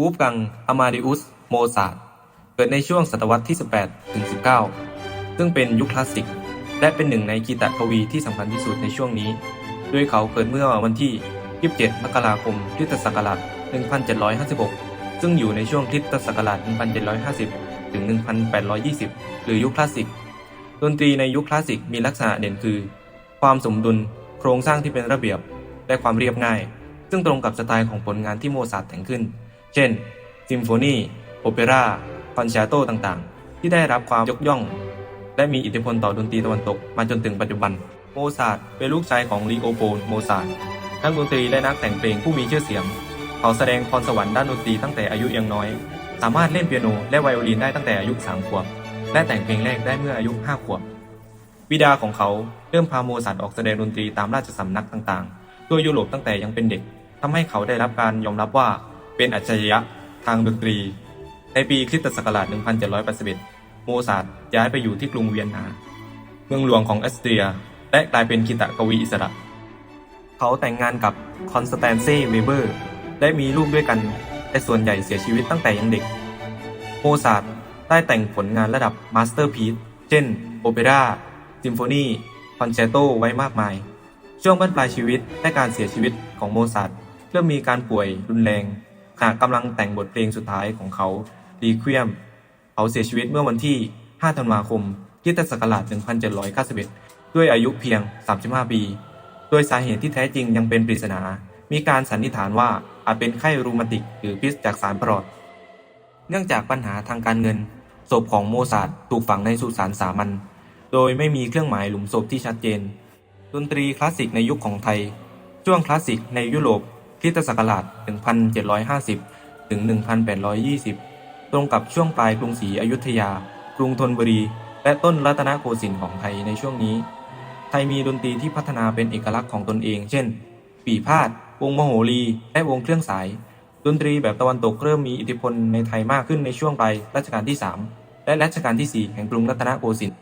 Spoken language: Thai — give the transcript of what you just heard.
วูฟกังอมาดิอุส โมซาร์ทเกิดในช่วงศตวรรษที่ 18 ถึง 19 ซึ่งเป็นยุคคลาสสิก และเป็นหนึ่งในกีตกวีที่สำคัญที่สุดในช่วงนี้ โดยเขาเกิดเมื่อวันที่ 27 มกราคมคริสตศักราช 1756 ซึ่งอยู่ในช่วงคริสตศักราช 1750 ถึง 1820 หรือยุคคลาสสิก ดนตรีในยุคคลาสสิกมีลักษณะเด่นคือ ความสมดุล โครงสร้างที่เป็นระเบียบ และความเรียบง่าย ซึ่งตรงกับสไตล์ของผลงานที่โมซาร์ทแต่งขึ้น เช่นซิมโฟนีโอเปร่าคอนแชร์โตต่างๆ ที่ได้รับความยกย่อง และมีอิทธิพลต่อดนตรีตะวันตกมาจนถึงปัจจุบัน โมซาร์ทเป็นลูกชายของลีโอโปลโมซาร์ทนักดนตรีและนักแต่งเพลงผู้มีชื่อเสียง เขาแสดงพรสวรรค์ด้านดนตรีตั้งแต่อายุยังน้อย สามารถเล่นเปียโนและไวโอลินได้ตั้งแต่อายุ3ขวบ และแต่งเพลงแรกได้เมื่ออายุ5ขวบบิดาของเขาเริ่มพาโมซาร์ทออกแสดงดนตรีตามราชสำนักต่างๆทั่วยุโรปตั้งแต่ยังเป็นเด็กทำให้เขาได้รับการยอมรับว่า เป็นอัจฉริยะทางดนตรี ในปีคริสตศักราช 1781 โมซาร์ทย้ายไปอยู่ที่กรุงเวียนนา เมืองหลวงของออสเตรีย และกลายเป็นคีตกวีอิสระ เขาแต่งงานกับคอนสแตนเซ่เวเบอร์และมีลูกด้วยกัน แต่ส่วนใหญ่เสียชีวิตตั้งแต่ยังเด็ก โมซาร์ทได้แต่งผลงานระดับมาสเตอร์พีซเช่น โอเปร่าซิมโฟนีคอนแชร์โตไว้มากมาย ช่วงบั้นปลายชีวิตและการเสียชีวิตของโมซาร์ทเริ่มมีการป่วยรุนแรง ขณะกำลังแต่งบทเพลงสุดท้ายของเขารีควียมเขาเสียชีวิตเมื่อวันที่ 5 ธันวาคมคริสตศักราช1791 ด้วยอายุเพียง 35 ปี โดยสาเหตุที่แท้จริงยังเป็นปริศนา มีการสันนิษฐานว่าอาจเป็นไข้รูมาติกหรือพิษจากสารปลอด เนื่องจากปัญหาทางการเงิน ศพของโมซาร์ทถูกฝังในสุสานสามัญ โดยไม่มีเครื่องหมายหลุมศพที่ชัดเจน ดนตรีคลาสสิกในยุคของไทย ช่วงคลาสสิกในยุโรป คริสตศักราช 1750 ถึง 1820 ตรงกับช่วงปลายกรุงศรีอยุธยา กรุงธนบุรี และต้นรัตนโกสินทร์ของไทยในช่วงนี้ ไทยมีดนตรีที่พัฒนาเป็นเอกลักษณ์ของตนเอง เช่น ปีพาด วงมโหรี และวงเครื่องสาย ดนตรีแบบตะวันตกเริ่มมีอิทธิพลในไทยมากขึ้นในช่วงปลายรัชกาลที่ 3 และรัชกาลที่ 4 แห่งกรุงรัตนโกสินทร์